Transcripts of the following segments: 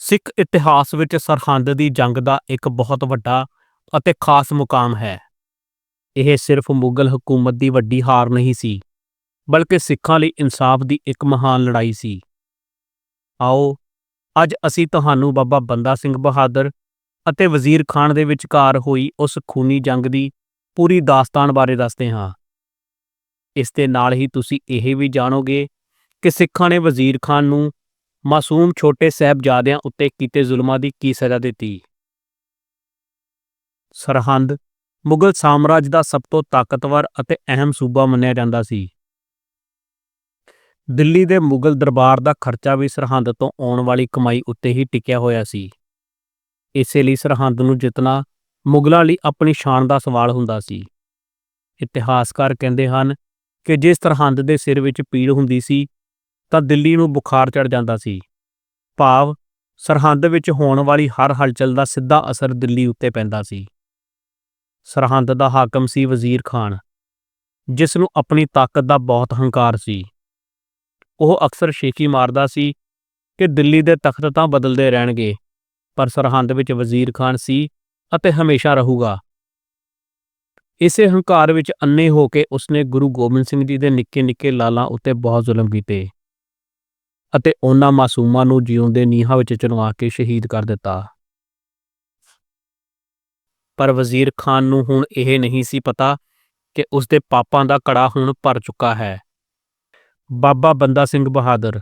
ਸਿੱਖ ਇਤਿਹਾਸ ਵਿੱਚ ਸਰਹੰਦ ਦੀ ਜੰਗ ਦਾ ਇੱਕ ਬਹੁਤ ਵੱਡਾ ਅਤੇ ਖਾਸ ਮੁਕਾਮ ਹੈ। ਇਹ ਸਿਰਫ ਮੁਗਲ ਹਕੂਮਤ ਦੀ ਵੱਡੀ ਹਾਰ ਨਹੀਂ ਸੀ, ਬਲਕਿ ਸਿੱਖਾਂ ਲਈ ਇਨਸਾਫ ਦੀ ਇੱਕ ਮਹਾਨ ਲੜਾਈ ਸੀ। ਆਓ, ਅੱਜ ਅਸੀਂ ਤੁਹਾਨੂੰ ਬਾਬਾ ਬੰਦਾ ਸਿੰਘ ਬਹਾਦਰ ਅਤੇ ਵਜ਼ੀਰ ਖਾਨ ਦੇ ਵਿਚਕਾਰ ਹੋਈ ਉਸ ਖੂਨੀ ਜੰਗ ਦੀ ਪੂਰੀ ਦਾਸਤਾਨ ਬਾਰੇ ਦੱਸਦੇ ਹਾਂ। ਇਸ ਦੇ ਨਾਲ ਹੀ ਤੁਸੀਂ ਇਹ ਵੀ ਜਾਣੋਗੇ ਕਿ ਸਿੱਖਾਂ ਨੇ ਵਜ਼ੀਰ ਖਾਨ ਨੂੰ ਮਾਸੂਮ ਛੋਟੇ ਸਾਹਿਬਜ਼ਾਦਿਆਂ ਉੱਤੇ ਕੀਤੇ ਜ਼ੁਲਮਾਂ ਦੀ ਕੀ ਸਜ਼ਾ ਦਿੱਤੀ? ਸਰਹੰਦ, ਮੁਗਲ ਸਾਮਰਾਜ ਦਾ ਸਭ ਤੋਂ ਤਾਕਤਵਰ ਅਤੇ ਅਹਿਮ ਸੂਬਾ ਮੰਨਿਆ ਜਾਂਦਾ ਸੀ। ਦਿੱਲੀ ਦੇ ਮੁਗਲ ਦਰਬਾਰ ਦਾ ਖਰਚਾ ਵੀ ਸਰਹੰਦ ਤੋਂ ਆਉਣ ਵਾਲੀ ਕਮਾਈ ਉੱਤੇ ਹੀ ਟਿਕਿਆ ਹੋਇਆ ਸੀ। ਇਸੇ ਲਈ ਸਰਹੰਦ ਨੂੰ ਜਿੱਤਣਾ ਮੁਗਲਾਂ ਲਈ ਆਪਣੀ ਸ਼ਾਨ ਦਾ ਸਵਾਲ ਹੁੰਦਾ ਸੀ। ਇਤਿਹਾਸਕਾਰ ਕਹਿੰਦੇ ਹਨ ਕਿ ਜੇ ਸਰਹੰਦ ਦੇ ਸਿਰ ਵਿੱਚ ਪੀੜ ਹੁੰਦੀ ਸੀ ਤਾਂ ਦਿੱਲੀ ਨੂੰ ਬੁਖਾਰ ਚੜ ਜਾਂਦਾ ਸੀ। ਭਾਵ ਸਰਹੰਦ ਵਿੱਚ ਹੋਣ ਵਾਲੀ ਹਰ ਹਲਚਲ ਦਾ ਸਿੱਧਾ ਅਸਰ ਦਿੱਲੀ ਉੱਤੇ ਪੈਂਦਾ ਸੀ। ਸਰਹੰਦ ਦਾ ਹਾਕਮ ਸੀ ਵਜ਼ੀਰ ਖਾਨ, ਜਿਸ ਨੂੰ ਆਪਣੀ ਤਾਕਤ ਦਾ ਬਹੁਤ ਹੰਕਾਰ ਸੀ। ਉਹ ਅਕਸਰ ਸ਼ੇਖੀ ਮਾਰਦਾ ਸੀ ਕਿ ਦਿੱਲੀ ਦੇ ਤਖਤ ਤਾਂ ਬਦਲਦੇ ਰਹਿਣਗੇ, ਪਰ ਸਰਹੰਦ ਵਿੱਚ ਵਜ਼ੀਰ ਖਾਨ ਸੀ ਅਤੇ ਹਮੇਸ਼ਾ ਰਹੂਗਾ। ਇਸੇ ਹੰਕਾਰ ਵਿੱਚ ਅੰਨੇ ਹੋ ਕੇ ਉਸਨੇ ਗੁਰੂ ਗੋਬਿੰਦ ਸਿੰਘ ਜੀ ਦੇ ਨਿੱਕੇ ਨਿੱਕੇ ਲਾਲਾਂ ਉੱਤੇ ਬਹੁਤ ਜ਼ੁਲਮ ਕੀਤੇ। ਅਤੇ ਉਹਨਾਂ ਮਾਸੂਮਾਂ ਨੂੰ ਜਿਉਂਦੇ ਨੀਹਾਂ ਵਿੱਚ ਚਿਣਵਾ ਕੇ ਸ਼ਹੀਦ ਕਰ ਦਿੱਤਾ। ਪਰ ਵਜ਼ੀਰ ਖਾਨ ਨੂੰ ਹੁਣ ਇਹ ਨਹੀਂ ਸੀ ਪਤਾ ਕਿ ਉਸਦੇ ਪਾਪਾਂ ਦਾ ਕੜਾ ਹੁਣ ਭਰ ਚੁੱਕਾ ਹੈ। ਬਾਬਾ ਬੰਦਾ ਸਿੰਘ ਬਹਾਦਰ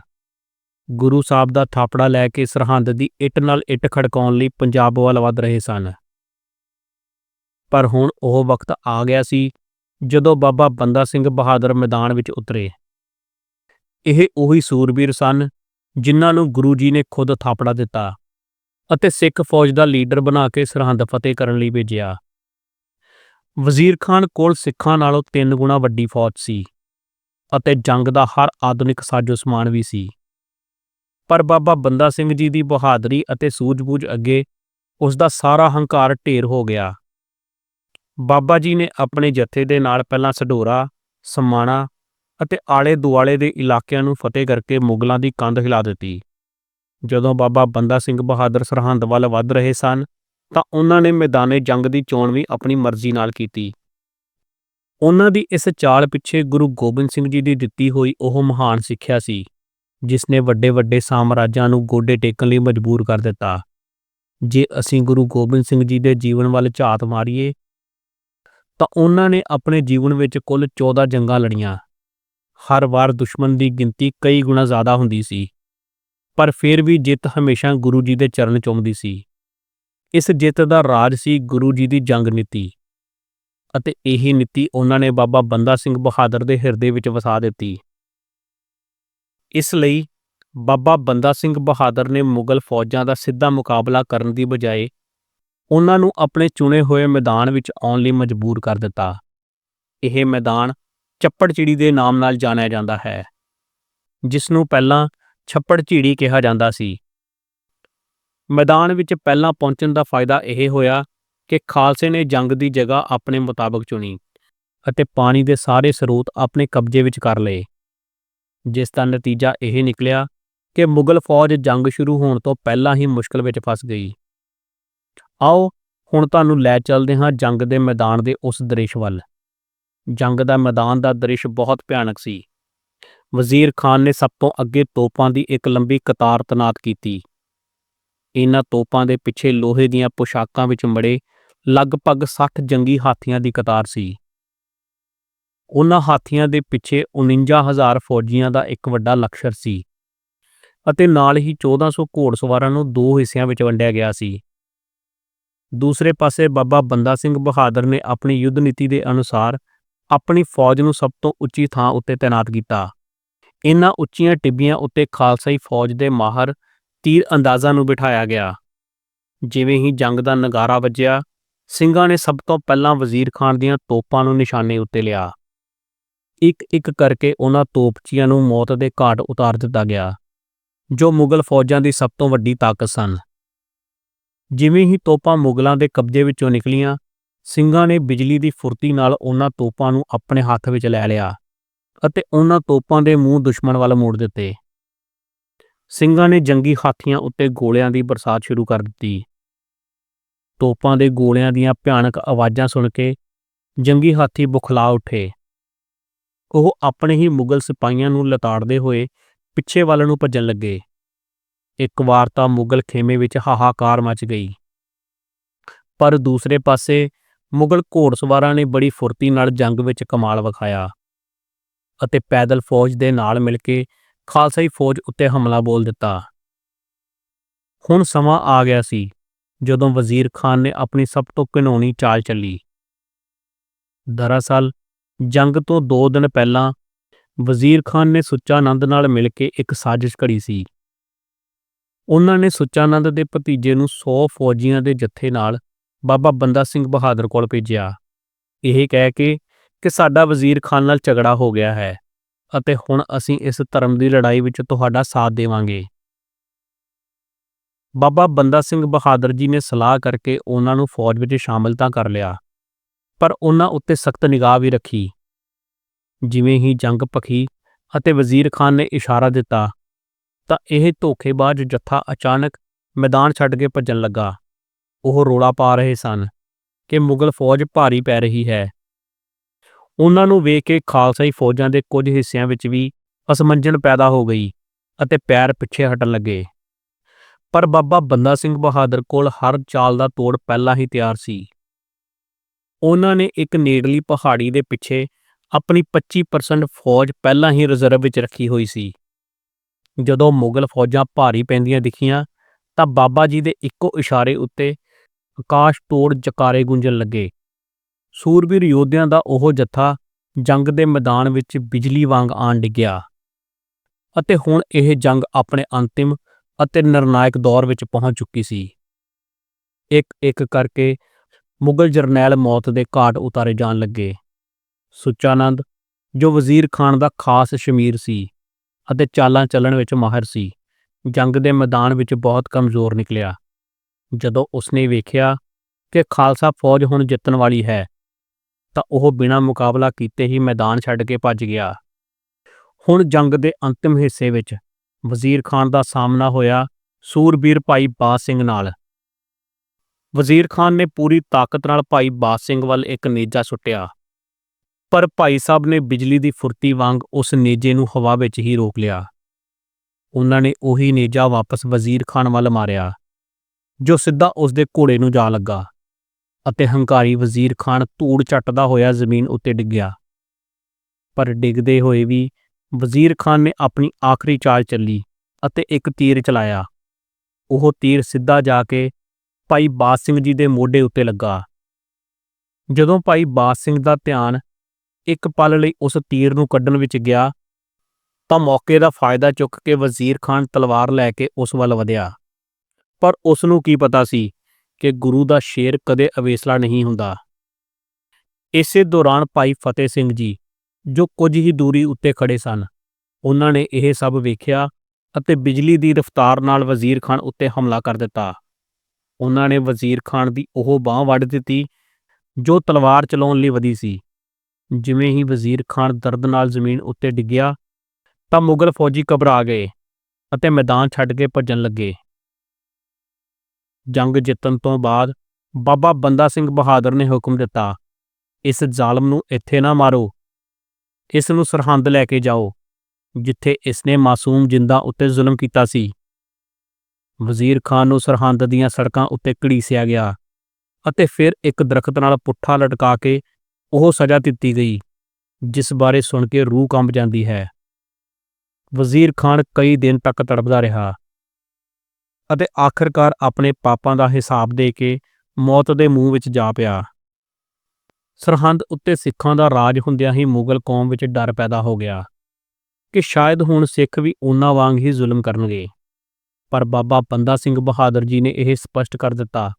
ਗੁਰੂ ਸਾਹਿਬ ਦਾ ਥਾਪੜਾ ਲੈ ਕੇ ਸਰਹੰਦ ਦੀ ਇੱਟ ਨਾਲ ਇੱਟ ਖੜਕਾਉਣ ਲਈ ਪੰਜਾਬ ਵੱਲ ਵੱਧ ਰਹੇ ਸਨ। ਪਰ ਹੁਣ ਉਹ ਵਕਤ ਆ ਗਿਆ ਸੀ ਜਦੋਂ ਬਾਬਾ ਬੰਦਾ ਸਿੰਘ ਬਹਾਦਰ ਮੈਦਾਨ ਵਿੱਚ ਉਤਰੇ। ਇਹ ਉਹੀ ਸੂਰਬੀਰ ਸਨ ਜਿਨ੍ਹਾਂ ਨੂੰ ਗੁਰੂ ਜੀ ਨੇ ਖੁਦ ਥਾਪੜਾ ਦਿੱਤਾ ਅਤੇ ਸਿੱਖ ਫੌਜ ਦਾ ਲੀਡਰ ਬਣਾ ਕੇ ਸਰਹੰਦ ਫਤਿਹ ਕਰਨ ਲਈ ਭੇਜਿਆ। ਵਜ਼ੀਰ ਖਾਨ ਕੋਲ ਸਿੱਖਾਂ ਨਾਲੋਂ ਤਿੰਨ ਗੁਣਾ ਵੱਡੀ ਫੌਜ ਸੀ ਅਤੇ ਜੰਗ ਦਾ ਹਰ ਆਧੁਨਿਕ ਸਾਜ਼ੋ ਸਮਾਨ ਵੀ ਸੀ। ਪਰ ਬਾਬਾ ਬੰਦਾ ਸਿੰਘ ਜੀ ਦੀ ਬਹਾਦਰੀ ਅਤੇ ਸੂਝ-ਬੂਝ ਅੱਗੇ ਉਸ ਦਾ ਸਾਰਾ ਹੰਕਾਰ ਢੇਰ ਹੋ ਗਿਆ। ਬਾਬਾ ਜੀ ਨੇ ਆਪਣੇ ਜਥੇ ਦੇ ਨਾਲ ਪਹਿਲਾਂ ਸਢੋਰਾ, ਸਮਾਣਾ ਅਤੇ ਆਲੇ ਦੁਆਲੇ ਦੇ ਇਲਾਕਿਆਂ ਨੂੰ ਫਤਿਹ ਕਰਕੇ ਮੁਗਲਾਂ ਦੀ ਕੰਧ ਹਿਲਾ ਦਿੱਤੀ। ਜਦੋਂ ਬਾਬਾ ਬੰਦਾ ਸਿੰਘ ਬਹਾਦਰ ਸਰਹੰਦ ਵੱਲ ਵੱਧ ਰਹੇ ਸਨ, ਤਾਂ ਉਹਨਾਂ ਨੇ ਮੈਦਾਨੇ ਜੰਗ ਦੀ ਚੋਣ ਵੀ ਆਪਣੀ ਮਰਜ਼ੀ ਨਾਲ ਕੀਤੀ। ਉਹਨਾਂ ਦੀ ਇਸ ਚਾਲ ਪਿੱਛੇ ਗੁਰੂ ਗੋਬਿੰਦ ਸਿੰਘ ਜੀ ਦੀ ਦਿੱਤੀ ਹੋਈ ਉਹ ਮਹਾਨ ਸਿੱਖਿਆ ਸੀ, ਜਿਸ ਨੇ ਵੱਡੇ ਵੱਡੇ ਸਾਮਰਾਜਾਂ ਨੂੰ ਗੋਡੇ ਟੇਕਣ ਲਈ ਮਜਬੂਰ ਕਰ ਦਿੱਤਾ। ਜੇ ਅਸੀਂ ਗੁਰੂ ਗੋਬਿੰਦ ਸਿੰਘ ਜੀ ਦੇ ਜੀਵਨ ਵੱਲ ਝਾਤ ਮਾਰੀਏ, ਤਾਂ ਉਹਨਾਂ ਨੇ ਆਪਣੇ ਜੀਵਨ ਵਿੱਚ ਕੁੱਲ 14 ਜੰਗਾਂ ਲੜੀਆਂ। ਹਰ ਵਾਰ ਦੁਸ਼ਮਣ ਦੀ ਗਿਣਤੀ ਕਈ ਗੁਣਾ ਜ਼ਿਆਦਾ ਹੁੰਦੀ ਸੀ। ਪਰ ਫਿਰ ਵੀ ਜਿੱਤ ਹਮੇਸ਼ਾ ਗੁਰੂ ਜੀ ਦੇ ਚਰਨ ਚੁੰਮਦੀ ਸੀ। ਇਸ ਜਿੱਤ ਦਾ ਰਾਜ ਸੀ ਗੁਰੂ ਜੀ ਦੀ ਜੰਗ ਨੀਤੀ। ਅਤੇ ਇਹੀ ਨੀਤੀ ਉਹਨਾਂ ਨੇ ਬਾਬਾ ਬੰਦਾ ਸਿੰਘ ਬਹਾਦਰ ਦੇ ਹਿਰਦੇ ਵਿੱਚ ਵਸਾ ਦਿੱਤੀ। ਇਸ ਲਈ ਬਾਬਾ ਬੰਦਾ ਸਿੰਘ ਬਹਾਦਰ ਨੇ ਮੁਗਲ ਫੌਜਾਂ ਦਾ ਸਿੱਧਾ ਮੁਕਾਬਲਾ ਕਰਨ ਦੀ ਬਜਾਏ ਉਹਨਾਂ ਨੂੰ ਆਪਣੇ ਚੁਣੇ ਹੋਏ ਮੈਦਾਨ ਵਿੱਚ ਆਉਣ ਲਈ ਮਜਬੂਰ ਕਰ ਦਿੱਤਾ। ਇਹ ਮੈਦਾਨ ਚੱਪੜ ਚਿੜੀ ਦੇ ਨਾਮ ਨਾਲ ਜਾਣਿਆ ਜਾਂਦਾ ਹੈ ਜਿਸ ਨੂੰ ਪਹਿਲਾਂ ਛੱਪੜ ਝੀੜੀ ਕਿਹਾ ਜਾਂਦਾ ਸੀ। ਮੈਦਾਨ ਵਿੱਚ ਪਹਿਲਾਂ ਪਹੁੰਚਣ ਦਾ ਫਾਇਦਾ ਇਹ ਹੋਇਆ ਕਿ ਖਾਲਸੇ ਨੇ ਜੰਗ ਦੀ ਜਗ੍ਹਾ ਆਪਣੇ ਮੁਤਾਬਕ ਚੁਣੀ ਅਤੇ ਪਾਣੀ ਦੇ ਸਾਰੇ ਸਰੋਤ ਆਪਣੇ ਕਬਜ਼ੇ ਵਿੱਚ ਕਰ ਲਏ, ਜਿਸ ਦਾ ਨਤੀਜਾ ਇਹ ਨਿਕਲਿਆ ਕਿ ਮੁਗਲ ਫੌਜ ਜੰਗ ਸ਼ੁਰੂ ਹੋਣ ਤੋਂ ਪਹਿਲਾਂ ਹੀ ਮੁਸ਼ਕਲ ਵਿੱਚ ਫਸ ਗਈ। ਆਓ ਹੁਣ ਤੁਹਾਨੂੰ ਲੈ ਚੱਲਦੇ ਹਾਂ ਜੰਗ ਦੇ ਮੈਦਾਨ ਦੇ ਉਸ ਦ੍ਰਿਸ਼ ਵੱਲ। ਜੰਗ ਦਾ ਮੈਦਾਨ ਦਾ ਦ੍ਰਿਸ਼ ਬਹੁਤ ਭਿਆਨਕ ਸੀ। ਵਜ਼ੀਰ ਖਾਨ ਨੇ ਸਭ ਤੋਂ ਅੱਗੇ ਤੋਪਾਂ ਦੀ ਇੱਕ ਲੰਬੀ ਕਤਾਰ ਤਨਾਤ ਕੀਤੀ। ਇਹਨਾਂ ਤੋਪਾਂ ਦੇ ਪਿੱਛੇ ਲੋਹੇ ਦੀਆਂ ਪੋਸ਼ਾਕਾਂ ਵਿੱਚ ਮੜੇ ਲਗਭਗ 60 ਜੰਗੀ ਹਾਥੀਆਂ ਦੀ ਕਤਾਰ ਸੀ। ਉਹਨਾਂ ਹਾਥੀਆਂ ਦੇ ਪਿੱਛੇ 49000 ਫੌਜੀਆਂ ਦਾ ਇੱਕ ਵੱਡਾ ਲਸ਼ਕਰ ਸੀ ਅਤੇ ਨਾਲ ਹੀ 1400 ਘੋੜਸਵਾਰਾਂ ਨੂੰ ਦੋ ਹਿੱਸਿਆਂ ਵਿੱਚ ਵੰਡਿਆ ਗਿਆ ਸੀ। ਦੂਸਰੇ ਪਾਸੇ ਬਾਬਾ ਬੰਦਾ ਸਿੰਘ ਬਹਾਦਰ ਨੇ ਆਪਣੀ ਯੁੱਧ ਨੀਤੀ ਦੇ ਅਨੁਸਾਰ ਆਪਣੀ ਫੌਜ ਨੂੰ ਸਭ ਤੋਂ ਉੱਚੀ ਥਾਂ ਉੱਤੇ ਤਾਇਨਾਤ ਕੀਤਾ। ਇਨ੍ਹਾਂ ਉੱਚੀਆਂ ਟਿੱਬੀਆਂ ਉੱਤੇ ਖਾਲਸਾਈ ਫੌਜ ਦੇ ਮਾਹਰ ਤੀਰ ਅੰਦਾਜ਼ਾਂ ਨੂੰ ਬਿਠਾਇਆ ਗਿਆ। ਜਿਵੇਂ ਹੀ ਜੰਗ ਦਾ ਨਗਾਰਾ ਵੱਜਿਆ, ਸਿੰਘਾਂ ਨੇ ਸਭ ਤੋਂ ਪਹਿਲਾਂ ਵਜ਼ੀਰ ਖਾਨ ਦੀਆਂ ਤੋਪਾਂ ਨੂੰ ਨਿਸ਼ਾਨੇ ਉੱਤੇ ਲਿਆ। ਇੱਕ ਇੱਕ ਕਰਕੇ ਉਹਨਾਂ ਤੋਪਚੀਆਂ ਨੂੰ ਮੌਤ ਦੇ ਘਾਟ ਉਤਾਰ ਦਿੱਤਾ ਗਿਆ, ਜੋ ਮੁਗਲ ਫੌਜਾਂ ਦੀ ਸਭ ਤੋਂ ਵੱਡੀ ਤਾਕਤ ਸਨ। ਜਿਵੇਂ ਹੀ ਤੋਪਾਂ ਮੁਗਲਾਂ ਦੇ ਕਬਜ਼ੇ ਵਿੱਚੋਂ ਨਿਕਲੀਆਂ ਸਿੰਘਾਂ ਨੇ ਬਿਜਲੀ ਦੀ ਫੁਰਤੀ ਨਾਲ ਉਹਨਾਂ ਤੋਪਾਂ ਨੂੰ ਆਪਣੇ ਹੱਥ ਵਿੱਚ ਲੈ ਲਿਆ ਅਤੇ ਉਹਨਾਂ ਤੋਪਾਂ ਦੇ ਮੂੰਹ ਦੁਸ਼ਮਣ ਵੱਲ ਮੋੜ ਦਿੱਤੇ। ਸਿੰਘਾਂ ਨੇ ਜੰਗੀ ਹਾਥੀਆਂ ਉੱਤੇ ਗੋਲਿਆਂ ਦੀ ਬਰਸਾਤ ਸ਼ੁਰੂ ਕਰ ਦਿੱਤੀ। ਤੋਪਾਂ ਦੇ ਗੋਲਿਆਂ ਦੀਆਂ ਭਿਆਨਕ ਆਵਾਜ਼ਾਂ ਸੁਣ ਕੇ ਜੰਗੀ ਹਾਥੀ ਬੁਖਲਾ ਉੱਠੇ। ਉਹ ਆਪਣੇ ਹੀ ਮੁਗਲ ਸਿਪਾਹੀਆਂ ਨੂੰ ਲਤਾੜਦੇ ਹੋਏ ਪਿੱਛੇ ਵੱਲ ਨੂੰ ਭੱਜਣ ਲੱਗੇ। ਇੱਕ ਵਾਰ ਤਾਂ ਮੁਗਲ ਖੇਮੇ ਵਿੱਚ ਹਾਹਾਕਾਰ ਮਚ ਗਈ। ਪਰ ਦੂਸਰੇ ਪਾਸੇ ਮੁਗਲ ਘੋੜਸਵਾਰਾਂ ਨੇ ਬੜੀ ਫੁਰਤੀ ਨਾਲ ਜੰਗ ਵਿੱਚ ਕਮਾਲ ਵਿਖਾਇਆ ਅਤੇ ਪੈਦਲ ਫੌਜ ਦੇ ਨਾਲ ਮਿਲ ਕੇ ਖਾਲਸਾਈ ਫੌਜ ਉੱਤੇ ਹਮਲਾ ਬੋਲ ਦਿੱਤਾ। ਹੁਣ ਸਮਾਂ ਆ ਗਿਆ ਸੀ ਜਦੋਂ ਵਜ਼ੀਰ ਖਾਨ ਨੇ ਆਪਣੀ ਸਭ ਤੋਂ ਘਿਨੌਣੀ ਚਾਲ ਚੱਲੀ। ਦਰਅਸਲ ਜੰਗ ਤੋਂ 2 ਦਿਨ ਪਹਿਲਾਂ ਵਜ਼ੀਰ ਖਾਨ ਨੇ ਸੁੱਚਾਨੰਦ ਨਾਲ ਮਿਲ ਕੇ ਇੱਕ ਸਾਜ਼ਿਸ਼ ਘੜੀ ਸੀ। ਉਹਨਾਂ ਨੇ ਸੁੱਚਾਨੰਦ ਦੇ ਭਤੀਜੇ ਨੂੰ 100 ਫੌਜੀਆਂ ਦੇ ਜੱਥੇ ਨਾਲ ਬਾਬਾ ਬੰਦਾ ਸਿੰਘ ਬਹਾਦਰ ਕੋਲ ਭੇਜਿਆ। ਇਹ ਕਹਿ ਕੇ ਕਿ ਸਾਡਾ ਵਜ਼ੀਰ ਖਾਨ ਨਾਲ ਝਗੜਾ ਹੋ ਗਿਆ ਹੈ ਅਤੇ ਹੁਣ ਅਸੀਂ ਇਸ ਧਰਮ ਦੀ ਲੜਾਈ ਵਿੱਚ ਤੁਹਾਡਾ ਸਾਥ ਦੇਵਾਂਗੇ। ਬਾਬਾ ਬੰਦਾ ਸਿੰਘ ਬਹਾਦਰ ਜੀ ਨੇ ਸਲਾਹ ਕਰਕੇ ਉਹਨਾਂ ਨੂੰ ਫੌਜ ਵਿੱਚ ਸ਼ਾਮਲ ਤਾਂ ਕਰ ਲਿਆ, ਪਰ ਉਹਨਾਂ ਉੱਤੇ ਸਖਤ ਨਿਗਾਹ ਵੀ ਰੱਖੀ। ਜਿਵੇਂ ਹੀ ਜੰਗ ਭਖੀ ਅਤੇ ਵਜ਼ੀਰ ਖਾਨ ਨੇ ਇਸ਼ਾਰਾ ਦਿੱਤਾ ਤਾਂ ਇਹ ਧੋਖੇਬਾਜ਼ ਜੱਥਾ ਅਚਾਨਕ ਮੈਦਾਨ ਛੱਡ ਕੇ ਭੱਜਣ ਲੱਗਾ। ਉਹ ਰੋਲਾ ਪਾ ਰਹੇ ਸਨ ਕਿ ਮੁਗਲ ਫੌਜ ਭਾਰੀ ਪੈ ਰਹੀ ਹੈ। ਉਹਨਾਂ ਨੂੰ ਵੇਖ ਕੇ ਖਾਲਸਾਈ ਫੌਜਾਂ ਦੇ ਕੁਝ ਹਿੱਸਿਆਂ ਵਿੱਚ ਵੀ ਅਸਮੰਜਨ ਪੈਦਾ ਹੋ ਗਈ ਅਤੇ ਪੈਰ ਪਿੱਛੇ ਹਟਣ ਲੱਗੇ। ਪਰ ਬਾਬਾ ਬੰਦਾ ਸਿੰਘ ਬਹਾਦਰ ਕੋਲ ਹਰ ਚਾਲ ਦਾ ਤੋੜ ਪਹਿਲਾਂ ਹੀ ਤਿਆਰ ਸੀ। ਉਹਨਾਂ ਨੇ ਇੱਕ ਨੇੜਲੀ ਪਹਾੜੀ ਦੇ ਪਿੱਛੇ ਆਪਣੀ 25% ਫੌਜ ਪਹਿਲਾਂ ਹੀ ਰਿਜ਼ਰਵ ਵਿੱਚ ਰੱਖੀ ਹੋਈ ਸੀ। ਜਦੋਂ ਮੁਗਲ ਫੌਜਾਂ ਭਾਰੀ ਪੈਂਦੀਆਂ ਦਿਖੀਆਂ ਤਾਂ ਬਾਬਾ ਜੀ ਦੇ ਇੱਕੋ ਇਸ਼ਾਰੇ ਉੱਤੇ ਆਕਾਸ਼ ਤੋੜ ਜਕਾਰੇ ਗੂੰਜਣ ਲੱਗੇ। ਸੂਰਬੀਰ ਯੋਧਿਆਂ ਦਾ ਉਹ ਜੱਥਾ ਜੰਗ ਦੇ ਮੈਦਾਨ ਵਿੱਚ ਬਿਜਲੀ ਵਾਂਗ ਆਣ ਡਿੱਗਿਆ ਅਤੇ ਹੁਣ ਇਹ ਜੰਗ ਆਪਣੇ ਅੰਤਿਮ ਅਤੇ ਨਿਰਣਾਇਕ ਦੌਰ ਵਿੱਚ ਪਹੁੰਚ ਚੁੱਕੀ ਸੀ। ਇੱਕ ਇੱਕ ਕਰਕੇ ਮੁਗਲ ਜਰਨੈਲ ਮੌਤ ਦੇ ਘਾਟ ਉਤਾਰੇ ਜਾਣ ਲੱਗੇ। ਸੁੱਚਾਨੰਦ, ਜੋ ਵਜ਼ੀਰ ਖਾਨ ਦਾ ਖਾਸ ਸ਼ਮੀਰ ਸੀ ਅਤੇ ਚਾਲਾਂ ਚੱਲਣ ਵਿੱਚ ਮਾਹਿਰ ਸੀ, ਜੰਗ ਦੇ ਮੈਦਾਨ ਵਿੱਚ ਬਹੁਤ ਕਮਜ਼ੋਰ ਨਿਕਲਿਆ। ਜਦੋਂ ਉਸਨੇ ਵੇਖਿਆ ਕਿ ਖਾਲਸਾ ਫੌਜ ਹੁਣ ਜਿੱਤਣ ਵਾਲੀ ਹੈ, ਤਾਂ ਉਹ ਬਿਨਾਂ ਮੁਕਾਬਲਾ ਕੀਤੇ ਹੀ ਮੈਦਾਨ ਛੱਡ ਕੇ ਭੱਜ ਗਿਆ। ਹੁਣ ਜੰਗ ਦੇ ਅੰਤਿਮ ਹਿੱਸੇ ਵਿੱਚ ਵਜ਼ੀਰ ਖਾਨ ਦਾ ਸਾਹਮਣਾ ਹੋਇਆ ਸੂਰਬੀਰ ਭਾਈ ਬਾਸ ਸਿੰਘ ਨਾਲ। ਵਜ਼ੀਰ ਖਾਨ ਨੇ ਪੂਰੀ ਤਾਕਤ ਨਾਲ ਭਾਈ ਬਾਸ ਸਿੰਘ ਵੱਲ ਇੱਕ ਨੇਜਾ ਸੁੱਟਿਆ, ਪਰ ਭਾਈ ਸਾਹਿਬ ਨੇ ਬਿਜਲੀ ਦੀ ਫੁਰਤੀ ਵਾਂਗ ਉਸ ਨੇਜੇ ਨੂੰ ਹਵਾ ਵਿੱਚ ਹੀ ਰੋਕ ਲਿਆ। ਉਹਨਾਂ ਨੇ ਉਹੀ ਨੇਜਾ ਵਾਪਸ ਵਜ਼ੀਰ ਖਾਨ ਵੱਲ ਮਾਰਿਆ। ਜੋ ਸਿੱਧਾ ਉਸ ਦੇ ਘੋੜੇ ਨੂੰ ਜਾ ਲੱਗਾ ਅਤੇ ਹੰਕਾਰੀ ਵਜ਼ੀਰ ਖਾਨ ਧੂੜ ਚੱਟਦਾ ਹੋਇਆ ਜ਼ਮੀਨ ਉੱਤੇ ਡਿੱਗਿਆ। ਪਰ ਡਿੱਗਦੇ ਹੋਏ ਵੀ ਵਜ਼ੀਰ ਖਾਨ ਨੇ ਆਪਣੀ ਆਖਰੀ ਚਾਲ ਚੱਲੀ ਅਤੇ ਇੱਕ ਤੀਰ ਚਲਾਇਆ। ਉਹ ਤੀਰ ਸਿੱਧਾ ਜਾ ਕੇ ਭਾਈ ਬਾਸ ਸਿੰਘ ਜੀ ਦੇ ਮੋਢੇ ਉੱਤੇ ਲੱਗਾ। ਜਦੋਂ ਭਾਈ ਬਾਸ ਸਿੰਘ ਦਾ ਧਿਆਨ ਇੱਕ ਪਲ ਲਈ ਉਸ ਤੀਰ ਨੂੰ ਕੱਢਣ ਵਿੱਚ ਗਿਆ ਤਾਂ ਮੌਕੇ ਦਾ ਫਾਇਦਾ ਚੁੱਕ ਕੇ ਵਜ਼ੀਰ ਖਾਨ ਤਲਵਾਰ ਲੈ ਕੇ ਉਸ ਵੱਲ ਵਧਿਆ। ਪਰ ਉਸ ਨੂੰ ਕੀ ਪਤਾ ਸੀ ਕਿ ਗੁਰੂ ਦਾ ਸ਼ੇਰ ਕਦੇ ਅਵੇਸਲਾ ਨਹੀਂ ਹੁੰਦਾ। ਇਸੇ ਦੌਰਾਨ ਭਾਈ ਫਤਿਹ ਸਿੰਘ ਜੀ, ਜੋ ਕੁਝ ਹੀ ਦੂਰੀ ਉੱਤੇ ਖੜੇ ਸਨ, ਉਹਨਾਂ ਨੇ ਇਹ ਸਭ ਵੇਖਿਆ ਅਤੇ ਬਿਜਲੀ ਦੀ ਰਫ਼ਤਾਰ ਨਾਲ ਵਜ਼ੀਰ ਖਾਨ ਉੱਤੇ ਹਮਲਾ ਕਰ ਦਿੱਤਾ। ਉਹਨਾਂ ਨੇ ਵਜ਼ੀਰ ਖਾਨ ਦੀ ਉਹ ਬਾਹ ਵੱਢ ਦਿੱਤੀ, ਜੋ ਤਲਵਾਰ ਚਲਾਉਣ ਲਈ ਵਧੀ ਸੀ। ਜਿਵੇਂ ਹੀ ਵਜ਼ੀਰ ਖਾਨ ਦਰਦ ਨਾਲ ਜ਼ਮੀਨ ਉੱਤੇ ਡਿੱਗਿਆ, ਤਾਂ ਮੁਗਲ ਫੌਜੀ ਘਬਰਾ ਗਏ ਅਤੇ ਮੈਦਾਨ ਛੱਡ ਕੇ ਭੱਜਣ ਲੱਗੇ। ਜੰਗ ਜਿੱਤਣ ਤੋਂ ਬਾਅਦ ਬਾਬਾ ਬੰਦਾ ਸਿੰਘ ਬਹਾਦਰ ਨੇ ਹੁਕਮ ਦਿੱਤਾ, ਇਸ ਜ਼ਾਲਮ ਨੂੰ ਇੱਥੇ ਨਾ ਮਾਰੋ, ਇਸ ਨੂੰ ਸਰਹੰਦ ਲੈ ਕੇ ਜਾਓ, ਜਿੱਥੇ ਇਸ ਨੇ ਮਾਸੂਮ ਜਿੰਦਾ ਉੱਤੇ ਜ਼ੁਲਮ ਕੀਤਾ ਸੀ। ਵਜ਼ੀਰ ਖਾਨ ਨੂੰ ਸਰਹੰਦ ਦੀਆਂ ਸੜਕਾਂ ਉੱਤੇ ਘੜੀਸਿਆ ਗਿਆ ਅਤੇ ਫਿਰ ਇੱਕ ਦਰਖਤ ਨਾਲ ਪੁੱਠਾ ਲਟਕਾ ਕੇ ਉਹ ਸਜ਼ਾ ਦਿੱਤੀ ਗਈ, ਜਿਸ ਬਾਰੇ ਸੁਣ ਕੇ ਰੂਹ ਕੰਬ ਜਾਂਦੀ ਹੈ। ਵਜ਼ੀਰ ਖਾਨ ਕਈ ਦਿਨ ਤੱਕ ਤੜਪਦਾ ਰਿਹਾ। ਅਤੇ ਆਖਰਕਾਰ ਆਪਣੇ ਪਾਪਾਂ ਦਾ ਹਿਸਾਬ ਦੇ ਕੇ ਮੌਤ ਦੇ ਮੂੰਹ ਵਿੱਚ ਜਾ ਪਿਆ। ਸਰਹੰਦ ਉੱਤੇ ਸਿੱਖਾਂ ਦਾ ਰਾਜ ਹੁੰਦਿਆਂ ਹੀ ਮੁਗਲ ਕੌਮ ਵਿੱਚ ਡਰ ਪੈਦਾ ਹੋ ਗਿਆ ਕਿ ਸ਼ਾਇਦ ਹੁਣ ਸਿੱਖ ਵੀ ਉਹਨਾਂ ਵਾਂਗ ਹੀ ਜ਼ੁਲਮ ਕਰਨਗੇ। ਪਰ ਬਾਬਾ ਬੰਦਾ ਸਿੰਘ ਬਹਾਦਰ ਜੀ ਨੇ ਇਹ ਸਪਸ਼ਟ ਕਰ ਦਿੱਤਾ,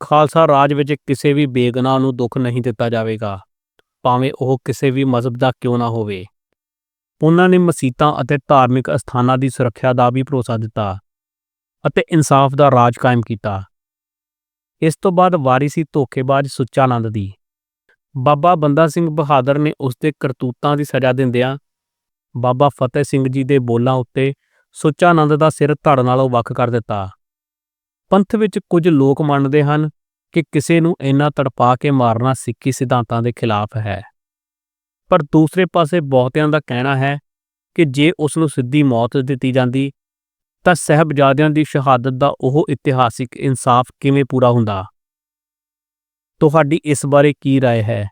ਖਾਲਸਾ ਰਾਜ ਵਿੱਚ ਕਿਸੇ ਵੀ ਬੇਗਨਾਹ ਨੂੰ ਦੁੱਖ ਨਹੀਂ ਦਿੱਤਾ ਜਾਵੇਗਾ, ਭਾਵੇਂ ਉਹ ਕਿਸੇ ਵੀ ਮਜ਼ਹਬ ਦਾ ਕਿਉਂ ਨਾ ਹੋਵੇ। ਉਹਨਾਂ ਨੇ ਮਸੀਤਾਂ ਅਤੇ ਧਾਰਮਿਕ ਅਸਥਾਨਾਂ ਦੀ ਸੁਰੱਖਿਆ ਦਾ ਵੀ ਭਰੋਸਾ ਦਿੱਤਾ। ਅਤੇ ਇਨਸਾਫ ਦਾ ਰਾਜ ਕਾਇਮ ਕੀਤਾ। ਇਸ ਤੋਂ ਬਾਅਦ ਵਾਰੀ ਸੀ ਧੋਖੇਬਾਜ਼ ਸੁੱਚਾਨੰਦ ਦੀ। ਬਾਬਾ ਬੰਦਾ ਸਿੰਘ ਬਹਾਦਰ ਨੇ ਉਸ ਦੇ ਕਰਤੂਤਾਂ ਦੀ ਸਜ਼ਾ ਦਿੰਦਿਆਂ ਬਾਬਾ ਫਤਿਹ ਸਿੰਘ ਜੀ ਦੇ ਬੋਲਾਂ ਉੱਤੇ ਸੁੱਚਾਨੰਦ ਦਾ ਸਿਰ ਧੜ ਨਾਲੋਂ ਵੱਖ ਕਰ ਦਿੱਤਾ। ਪੰਥ ਵਿੱਚ ਕੁਝ ਲੋਕ ਮੰਨਦੇ ਹਨ ਕਿ ਕਿਸੇ ਨੂੰ ਇੰਨਾ ਤੜਪਾ ਕੇ ਮਾਰਨਾ ਸਿੱਖੀ ਸਿਧਾਂਤਾਂ ਦੇ ਖਿਲਾਫ ਹੈ। ਪਰ ਦੂਸਰੇ ਪਾਸੇ ਬਹੁਤਿਆਂ ਦਾ ਕਹਿਣਾ ਹੈ ਕਿ ਜੇ ਉਸ ਨੂੰ ਸਿੱਧੀ ਮੌਤ ਦਿੱਤੀ ਜਾਂਦੀ ਤਾਂ ਸਹਿਬਜ਼ਾਦਿਆਂ ਦੀ ਸ਼ਹਾਦਤ ਦਾ ਉਹ ਇਤਿਹਾਸਿਕ ਇਨਸਾਫ ਕਿਵੇਂ ਪੂਰਾ ਹੁੰਦਾ ਤੁਹਾਡੀ ਇਸ ਬਾਰੇ ਕੀ رائے ਹੈ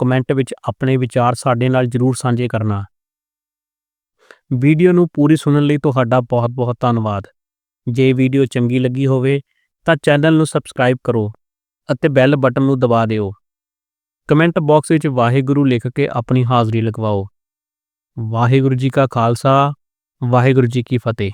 ਕਮੈਂਟ ਵਿੱਚ ਆਪਣੇ ਵਿਚਾਰ ਸਾਡੇ ਨਾਲ ਜਰੂਰ ਸਾਂਝੇ ਕਰਨਾ ਵੀਡੀਓ ਨੂੰ ਪੂਰੀ ਸੁਣਨ ਲਈ ਤੁਹਾਡਾ ਬਹੁਤ-ਬਹੁਤ ਧੰਨਵਾਦ ਜੇ ਵੀਡੀਓ ਚੰਗੀ ਲੱਗੀ ਹੋਵੇ ਤਾਂ ਚੈਨਲ ਨੂੰ ਸਬਸਕ੍ਰਾਈਬ ਕਰੋ ਅਤੇ ਬੈਲ ਬਟਨ ਨੂੰ ਦਬਾ ਦਿਓ ਕਮੈਂਟ ਬਾਕਸ ਵਿੱਚ ਵਾਹਿਗੁਰੂ ਲਿਖ ਕੇ ਆਪਣੀ ਹਾਜ਼ਰੀ ਲਗਵਾਓ ਵਾਹਿਗੁਰੂ ਜੀ ਕਾ ਖਾਲਸਾ ਵਾਹਿਗੁਰੂ ਜੀ ਕੀ ਫਤਿਹ